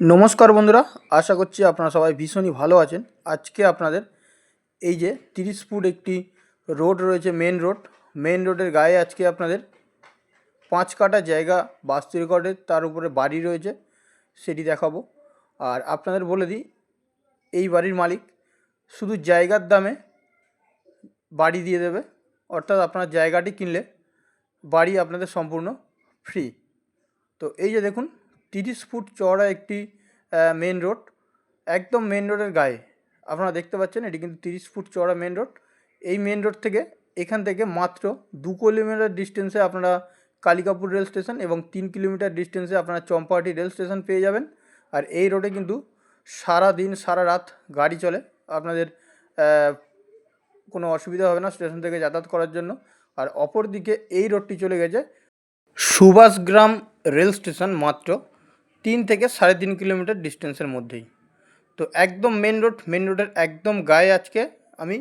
নমস্কার বন্ধুরা, আশা করছি আপনারা সবাই ভীষণই ভালো আছেন। আজকে আপনাদের এই যে তিরিশ ফুট একটি রোড রয়েছে মেন রোড মেন রোডের গায়ে আজকে আপনাদের পাঁচ কাটা জায়গা বাস্তু রেকর্ডের তার উপরে বাড়ি রয়েছে, সেটি দেখাবো। আর আপনাদের বলে দিই, এই বাড়ির মালিক শুধু জায়গার দামে বাড়ি দিয়ে দেবে, অর্থাৎ আপনার জায়গাটি কিনলে বাড়ি আপনাদের সম্পূর্ণ ফ্রি তো এই যে দেখুন তিরিশ ফুট চওড়া একটি মেন রোড একদম মেন রোডের গায়ে। আপনারা দেখতে পাচ্ছেন, এটি কিন্তু তিরিশ ফুট চওড়া মেন রোড এই মেন রোড থেকে এখান থেকে মাত্র দু কিলোমিটার ডিস্টেন্সে আপনারা কালিকাপুর রেল স্টেশন এবং তিন কিলোমিটার ডিস্টেন্সে আপনারা চম্পাহাটি রেল স্টেশন পেয়ে যাবেন। আর এই রোডে কিন্তু সারা দিন, সারা রাত গাড়ি চলে। আপনাদের কোনো অসুবিধা হবে না স্টেশন থেকে যাতায়াত করার জন্য। আর অপর দিকে এই রোডটি চলে গেছে সুভাষগ্রাম রেল স্টেশন মাত্র তিন থেকে সাড়ে তিন কিলোমিটার ডিস্টেন্সের মধ্যেই। তো একদম মেন রোড, মেন রোডের একদম গায়ে আজকে আমি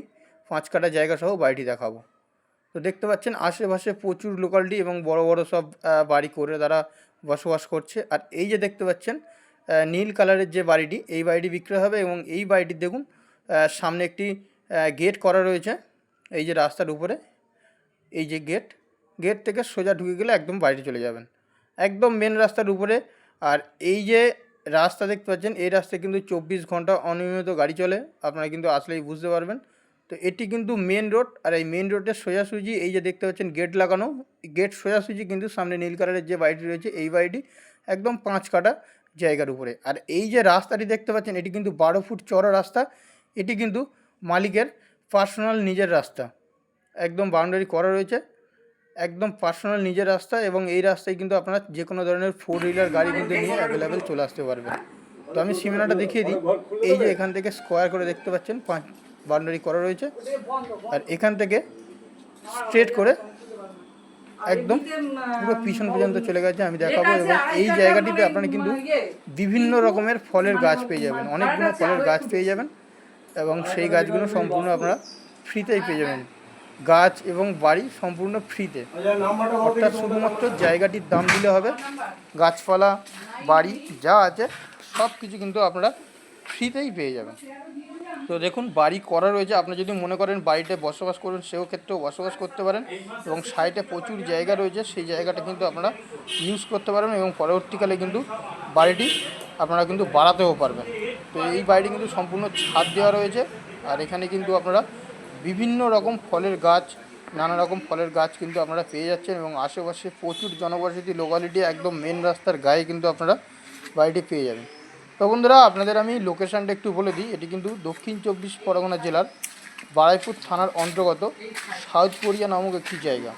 পাঁচ কাটা জায়গা সহ বাড়িটি দেখাবো। তো দেখতে পাচ্ছেন আশেপাশে প্রচুর লোকালিটি এবং বড় বড় সব বাড়ি করে তারা বসবাস করছে। আর এই যে দেখতে পাচ্ছেন নীল কালারের যে বাড়িটি, এই বাড়িটি বিক্রয় হবে এবং এই বাড়িটি দেখুন সামনে একটি গেট করা রয়েছে। এই যে রাস্তার উপরে, এই যে গেট গেট থেকে সোজা ঢুকে গেলে একদম বাড়িতে চলে যাবেন। একদম মেন রাস্তার উপরে আর এই যে রাস্তা দেখতে পাচ্ছেন, এই রাস্তায় কিন্তু চব্বিশ ঘণ্টা অনিয়মিত গাড়ি চলে। আপনারা কিন্তু আসলেই বুঝতে পারবেন। তো এটি কিন্তু মেন রোড আর এই মেন রোডের সোজাসুজি এই যে দেখতে পাচ্ছেন গেট লাগানো গেট সোজাসুজি কিন্তু সামনে নীল কালারের যে বাড়িটি রয়েছে, এই বাড়িটি একদম পাঁচ কাটা জায়গার উপরে। আর এই যে রাস্তাটি দেখতে পাচ্ছেন, এটি কিন্তু বারো ফুট চড়া রাস্তা। এটি কিন্তু মালিকের পার্সোনাল নিজের রাস্তা। একদম বাউন্ডারি করা রয়েছে। একদম পার্সোনাল নিজের রাস্তা এবং এই রাস্তায় কিন্তু আপনারা যে কোনো ধরনের ফোর হুইলার গাড়ি কিন্তু নিয়ে অ্যাভেলেবেল চলে আসতে পারবেন। তো আমি সীমানাটা দেখিয়ে দিই। এই যে এখান থেকে স্কোয়ার করে দেখতে পাচ্ছেন পাঁচ বাউন্ডারি করা রয়েছে। আর এখান থেকে স্ট্রেট করে একদম পুরো পিছন পর্যন্ত চলে গেছে আমি দেখাবো। এবং এই জায়গাটিতে আপনারা কিন্তু বিভিন্ন রকমের ফলের গাছ পেয়ে যাবেন অনেকগুলো ফলের গাছ পেয়ে যাবেন এবং সেই গাছগুলো সম্পূর্ণ আপনারা ফ্রিতেই পেয়ে যাবেন। গাছ এবং বাড়ি সম্পূর্ণ ফ্রিতে। অর্থাৎ শুধুমাত্র জায়গাটির দাম দিলে হবে। গাছপালা, বাড়ি যা আছে সব কিছু কিন্তু আপনারা ফ্রিতেই পেয়ে যাবেন। তো দেখুন, বাড়ি করা রয়েছে। আপনি যদি মনে করেন বাড়িতে বসবাস করবেন সেও ক্ষেত্রেও বসবাস করতে পারেন এবং সাইডে প্রচুর জায়গা রয়েছে। সেই জায়গাটা কিন্তু আপনারা ইউজ করতে পারবেন এবং পরবর্তীকালে কিন্তু বাড়িটি আপনারা কিন্তু বাড়াতেও পারবেন। তো এই বাড়িটি কিন্তু সম্পূর্ণ ছাদ দেওয়া রয়েছে। আর এখানে কিন্তু আপনারা বিভিন্ন রকম ফলের গাছ, নানা রকম ফলের গাছ কিন্তু আপনারা পেয়ে যাচ্ছেন এবং আশেপাশে প্রচুর জনবসতি লোকালিটি একদম মেন রাস্তার গায়ে কিন্তু আপনারা বাড়িটি পেয়ে যাবেন। তো বন্ধুরা, আপনাদের আমি লোকেশানটা একটু বলে দিই। এটি কিন্তু দক্ষিণ চব্বিশ পরগনা জেলার বারাইপুর থানার অন্তর্গত সাউথ কোরিয়া নামক একটি জায়গা।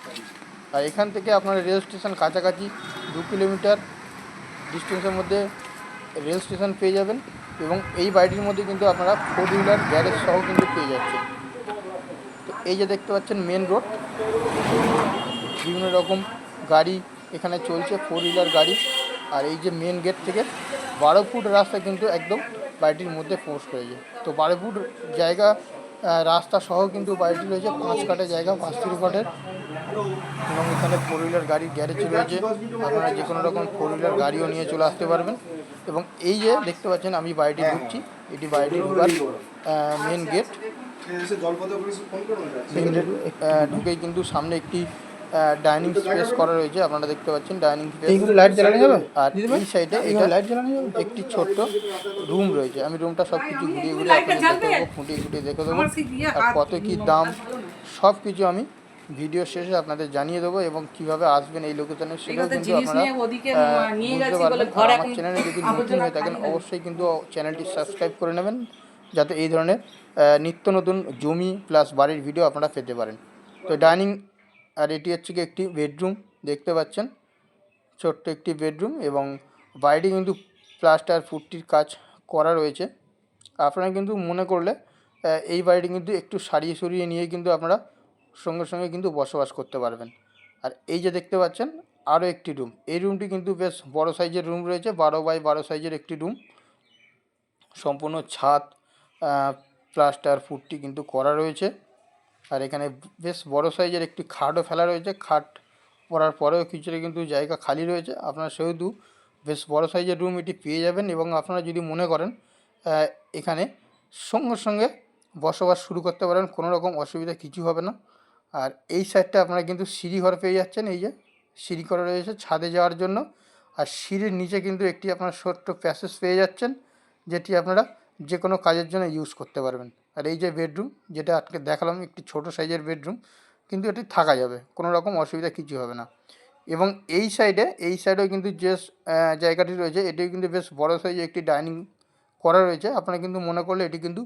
আর এখান থেকে আপনারা রেল স্টেশন কাছাকাছি দু কিলোমিটার ডিস্টেন্সের মধ্যে রেল স্টেশন পেয়ে যাবেন এবং এই বাড়িটির মধ্যে কিন্তু আপনারা ফোর হুইলার গ্যারেজ সহ কিন্তু পেয়ে যাচ্ছেন। এই যে দেখতে পাচ্ছেন মেন রোড বিভিন্ন রকম গাড়ি এখানে চলছে ফোর হুইলার গাড়ি। আর এই যে মেন গেট থেকে বারো ফুট রাস্তা কিন্তু একদম বাড়িটির মধ্যে প্রবেশ করেছে। তো বারো ফুট জায়গা রাস্তা সহ কিন্তু বাড়িটি রয়েছে, পাঁচ কাটা জায়গা বাস্তুর কাঠের এবং এখানে ফোর হুইলার গাড়ির গ্যারেজ রয়েছে। আপনারা যে কোনো রকম ফোর হুইলার গাড়িও নিয়ে চলে আসতে পারবেন। এবং এই যে দেখতে পাচ্ছেন আমি বাড়িটি ঢুকছি এটি বাড়িটি ঢুকার মেন গেট ঢুকেই কিন্তু সামনে একটি ডাইনিং স্পেস করা রয়েছে আপনারা দেখতে পাচ্ছেন ডাইনিং স্পেস। এইগুলো লাইট জ্বালানো যাবে? আর এই সাইডে এটা লাইট জ্বালানো যাবে? একটি ছোট্ট রুম রয়েছে। আমি রুমটা সব কিছু ঘুরিয়ে ঘুরিয়ে আপনাদের দেখে দেবো ফুটিয়ে ফুটিয়ে দেখে দেবো। আর কত কি দাম সব কিছু আমি ভিডিও শেষে আপনাদের জানিয়ে দেবো এবং কীভাবে আসবেন এই লোকেশনে সেটাও কিন্তু আপনারা বুঝতে পারবেন। আমার চ্যানেলে যদি নতুন হয়ে থাকেন অবশ্যই কিন্তু চ্যানেলটি সাবস্ক্রাইব করে নেবেন। যাতে এই ধরনের নিত্য নতুন জমি প্লাস বাড়ির ভিডিও আপনারা পেতে পারেন। তো ডাইনিং আর এটি হচ্ছে কি একটি বেডরুম দেখতে পাচ্ছেন? ছোট্ট একটি বেডরুম এবং বাইরে কিন্তু প্লাস্টার ফুটটির কাজ করা রয়েছে। আপনারা কিন্তু মনে করলে এই বাড়িটি কিন্তু একটু সারিয়ে সরিয়ে নিয়ে কিন্তু আপনারা সঙ্গে সঙ্গে কিন্তু বসবাস করতে পারবেন। আর এই যে দেখতে পাচ্ছেন, আরও একটি রুম এই রুমটি কিন্তু বেশ বড় সাইজের রুম রয়েছে, বারো বাই বারো সাইজের একটি রুম সম্পূর্ণ ছাদ প্লাস্টার ফুটটি কিন্তু করা রয়েছে। আর এখানে বেশ বড় সাইজের একটি খাটও ফেলা রয়েছে। খাট পড়ার পরেও কিছুটা কিন্তু জায়গা খালি রয়েছে। আপনারা সেহেতু বেশ বড় সাইজের রুম এটি পেয়ে যাবেন এবং আপনারা যদি মনে করেন এখানে সঙ্গে সঙ্গে বসবাস শুরু করতে পারেন, কোনো রকম অসুবিধা কিছু হবে না। আর এই সাইডটা আপনারা কিন্তু সিঁড়ি ঘর পেয়ে যাচ্ছেন। এই যে সিঁড়ি করা রয়েছে ছাদে যাওয়ার জন্য। আর সিঁড়ির নিচে কিন্তু একটি আপনারা ছোট্ট প্যাসেজ পেয়ে যাচ্ছেন, যেটি আপনারা যে কোনো কাজের জন্য ইউজ করতে পারবেন। আর এই যে বেডরুম যেটা আজকে দেখালাম, একটি ছোট সাইজের বেডরুম কিন্তু এটি থাকা যাবে, কোনো রকম অসুবিধা কিছু হবে না। এবং এই সাইডে এই সাইডেও কিন্তু যে জায়গাটি রয়েছে, এটিও কিন্তু বেশ বড় সাইজে একটি ডাইনিং করা রয়েছে। আপনারা কিন্তু মনে করলে এটি কিন্তু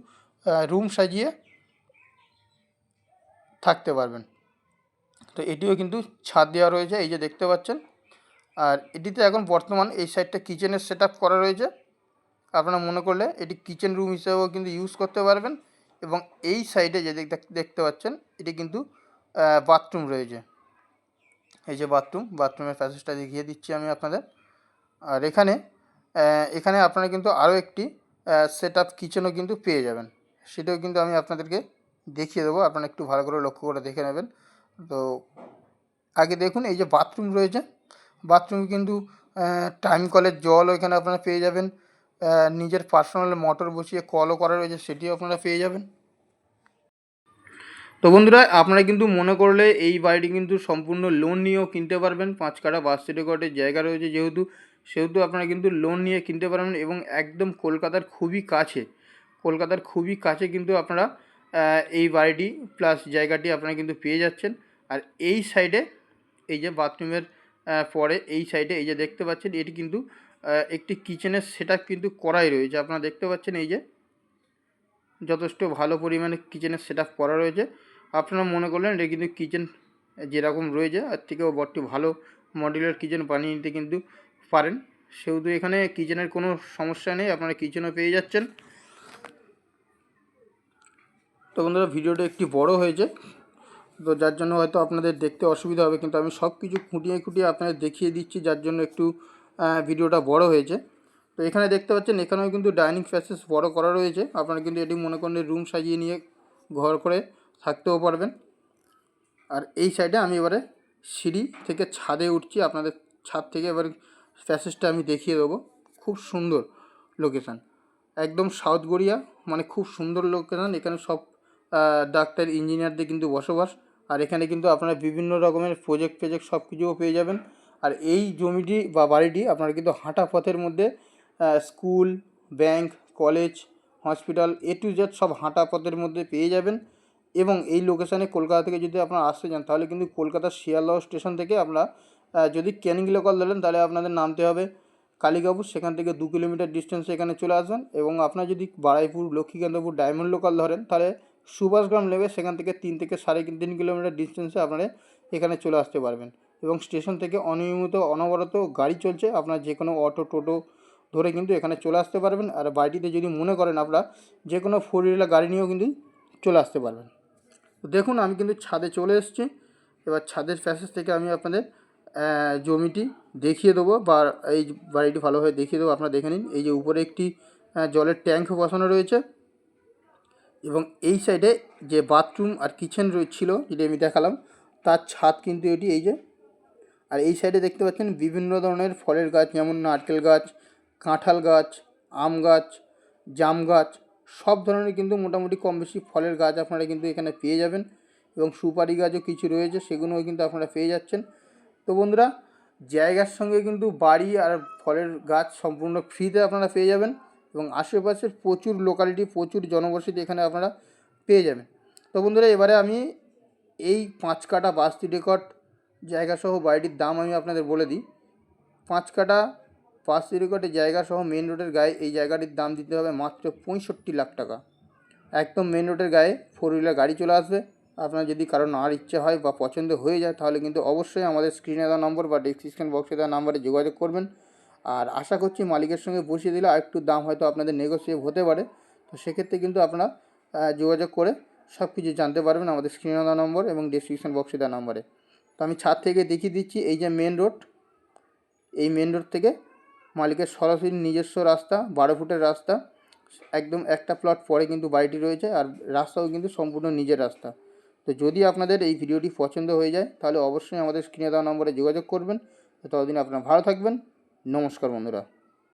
রুম সাজিয়ে থাকতে পারবেন। তো এটিও কিন্তু ছাদ দেওয়া রয়েছে, এই যে দেখতে পাচ্ছেন। আর এটিতে এখন বর্তমান এই সাইডটা কিচেনের সেট করা রয়েছে। আপনারা মনে করলে এটি কিচেন রুম হিসেবেও কিন্তু ইউজ করতে পারবেন এবং এই সাইডে যে দেখতে পাচ্ছেন, এটি কিন্তু বাথরুম রয়েছে। এই যে বাথরুম বাথরুমের প্যাসেজটা দেখিয়ে দিচ্ছি আমি আপনাদের। আর এখানে এখানে আপনারা কিন্তু আরও একটি সেট আপ কিচেনও কিন্তু পেয়ে যাবেন। সেটাও কিন্তু আমি আপনাদেরকে দেখিয়ে দেবো, আপনারা একটু ভালো করে লক্ষ্য করে দেখে নেবেন। তো, আগে দেখুন, এই যে বাথরুম রয়েছে। বাথরুমে কিন্তু টাইম কলের জলও এখানে আপনারা পেয়ে যাবেন। নিজের পার্সোনাল মোটর বসিয়ে কলও করা রয়েছে, সেটিও আপনারা পেয়ে যাবেন। তো বন্ধুরা, আপনারা কিন্তু মনে করলে এই বাড়িটি কিন্তু সম্পূর্ণ লোন নিয়েও কিনতে পারবেন। পাঁচ কাটা বাস রেকর্ডের জায়গা রয়েছে যেহেতু, সেহেতু আপনারা কিন্তু লোন নিয়ে কিনতে পারবেন এবং একদম কলকাতার খুবই কাছে, কলকাতার খুবই কাছে কিন্তু আপনারা এই বাড়িটি প্লাস জায়গাটি আপনারা কিন্তু পেয়ে যাচ্ছেন। আর এই সাইডে এই যে বাথরুমের পরে এই সাইডে এই যে দেখতে পাচ্ছেন, এটি কিন্তু একটি কিচেনের সেট কিন্তু করাই রয়েছে। আপনারা দেখতে পাচ্ছেন এই যে, যথেষ্ট ভালো পরিমাণে কিচেনের সেট করা রয়েছে। আপনারা মনে করলেন এটা কিন্তু কিচেন যেরকম রয়েছে আর থেকেও বড্ড ভালো মডেলের কিচেন বানিয়ে নিতে কিন্তু পারেন। সেহেতু এখানে কিচেনের কোনো সমস্যা নেই, আপনারা কিচেনও পেয়ে যাচ্ছেন। তো বন্ধুরা, ভিডিওটা একটি বড় হয়েছে। তো যার জন্য হয়তো আপনাদের দেখতে অসুবিধা হবে, কিন্তু আমি সব কিছু খুঁটিয়ে খুঁটিয়ে আপনাদের দেখিয়ে দিচ্ছি। যার জন্য একটু ভিডিওটা বড় হয়েছে। তো এখানে দেখতে পাচ্ছেন, এখানেও কিন্তু ডাইনিং প্যাসেজ বড় করা রয়েছে। আপনারা কিন্তু এটি মনে করেন রুম সাজিয়ে নিয়ে ঘর করে থাকতেও পারবেন। আর এই সাইডে আমি এবারে সিঁড়ি থেকে ছাদে উঠছি। আপনাদের ছাদ থেকে এবার প্যাসেজটা আমি দেখিয়ে দেবো। খুব সুন্দর লোকেশান একদম সাউথ গড়িয়া মানে খুব সুন্দর লোকেশান এখানে সব ডাক্তার ইঞ্জিনিয়ারদের কিন্তু বসবাস। আর এখানে কিন্তু আপনারা বিভিন্ন রকমের প্রজেক্ট ফেজেক্ট সব কিছুও পেয়ে যাবেন। আর এই জমিটি বা বাড়িটি আপনারা কিন্তু হাঁটা পথের মধ্যে school, bank, college, hospital, A to Z সব হাঁটা পথের মধ্যে পেয়ে যাবেন। এবং এই লোকেশানে কলকাতা থেকে যদি আপনারা আসতে চান, তাহলে কিন্তু কলকাতার শিয়ালদহ স্টেশন থেকে আপনারা যদি ক্যানিং লোকাল ধরেন, তাহলে আপনাদের নামতে হবে। কালীকাপুর, সেখান থেকে দু কিলোমিটার ডিস্টেন্সে এখানে চলে আসবেন। এবং আপনার যদি বারাইপুর, লক্ষ্মীকান্তপুর ডায়মন্ড লোকাল ধরেন, তাহলে সুভাষগ্রাম নেবে সেখান থেকে তিন থেকে সাড়ে তিন কিলোমিটার ডিস্টেন্সে আপনারা এখানে চলে আসতে পারবেন। এবং স্টেশন থেকে অনিয়মিত অনবরত গাড়ি চলছে। আপনার যে কোনো অটো, টোটো ধরে কিন্তু এখানে চলে আসতে পারবেন। আর বাড়িটিতে যদি মনে করেন আপনারা যে কোনো ফোর হুইলার গাড়ি নিয়েও কিন্তু চলে আসতে পারবেন। তো দেখুন, আমি কিন্তু ছাদে চলে এসেছি। এবার ছাদের প্যাসেজ থেকে আমি আপনাদের জমিটি দেখিয়ে দেবো বা এই বাড়িটি ভালোভাবে দেখিয়ে দেবো। আপনারা দেখে নিন, এই যে উপরে একটি জলের ট্যাঙ্ক বসানো রয়েছে। এবং এই সাইডে যে বাথরুম আর কিচেন ছিল, যেটি আমি দেখালাম, তার ছাদ কিন্তু এটি, এই যে আর এই সাইডে দেখতে পাচ্ছেন বিভিন্ন ধরনের ফলের গাছ, যেমন নারকেল গাছ, কাঁঠাল গাছ, আম গাছ, জাম গাছ, সব ধরনের কিন্তু মোটামুটি কম বেশি ফলের গাছ আপনারা কিন্তু এখানে পেয়ে যাবেন এবং সুপারি গাছও কিছু রয়েছে সেগুলোও কিন্তু আপনারা পেয়ে যাচ্ছেন। তো বন্ধুরা, জায়গার সঙ্গে কিন্তু বাড়ি আর ফলের গাছ সম্পূর্ণ ফ্রিতে আপনারা পেয়ে যাবেন এবং আশেপাশের প্রচুর লোকালিটি প্রচুর জনবসতি এখানে আপনারা পেয়ে যাবেন। তো বন্ধুরা, এবারে আমি এই পাঁচ কাটা বাস্তি রেকর্ড জায়গাসহ বাড়িটির দাম আমি আপনাদের বলে দিই। পাঁচ কাটা বাস্তি রেকর্ডের জায়গাসহ মেন রোডের গায়ে এই জায়গাটির দাম দিতে হবে মাত্র পঁয়ষট্টি লাখ টাকা। একদম মেন রোডের গায়ে ফোর হুইলার গাড়ি চলে আসবে। আপনার যদি কারও নেওয়ার ইচ্ছে হয় বা পছন্দ হয়ে যায়, তাহলে কিন্তু অবশ্যই আমাদের স্ক্রিনে দেওয়া নম্বর বা ডিসক্রিপশন বক্সে দেওয়া নাম্বারে যোগাযোগ করবেন। আর আশা করছি মালিকের সঙ্গে বসিয়ে দিলে আর একটু দাম হয়তো আপনাদের নেগোসিয়েট হতে পারে। তো সেক্ষেত্রে কিন্তু আপনারা যোগাযোগ করে সব কিছু জানতে পারবেন আমাদের স্ক্রিনে দেওয়া নম্বর এবং ডিসক্রিপশন বক্সে দেওয়া নম্বরে তো আমি ছাদ থেকে দেখিয়ে দিচ্ছি এই যে মেন রোড এই মেন রোড থেকে মালিকের সরাসরি নিজস্ব রাস্তা, বারো ফুটের রাস্তা, একদম একটা প্লট পরে কিন্তু বাড়িটি রয়েছে আর রাস্তাও কিন্তু সম্পূর্ণ নিজের রাস্তা। তো যদি আপনাদের এই ভিডিওটি পছন্দ হয়ে যায়, তাহলে অবশ্যই আমাদের স্ক্রিনে দেওয়া নম্বরে যোগাযোগ করবেন। ততদিন আপনারা ভালো থাকবেন। নমস্কার বন্ধুরা।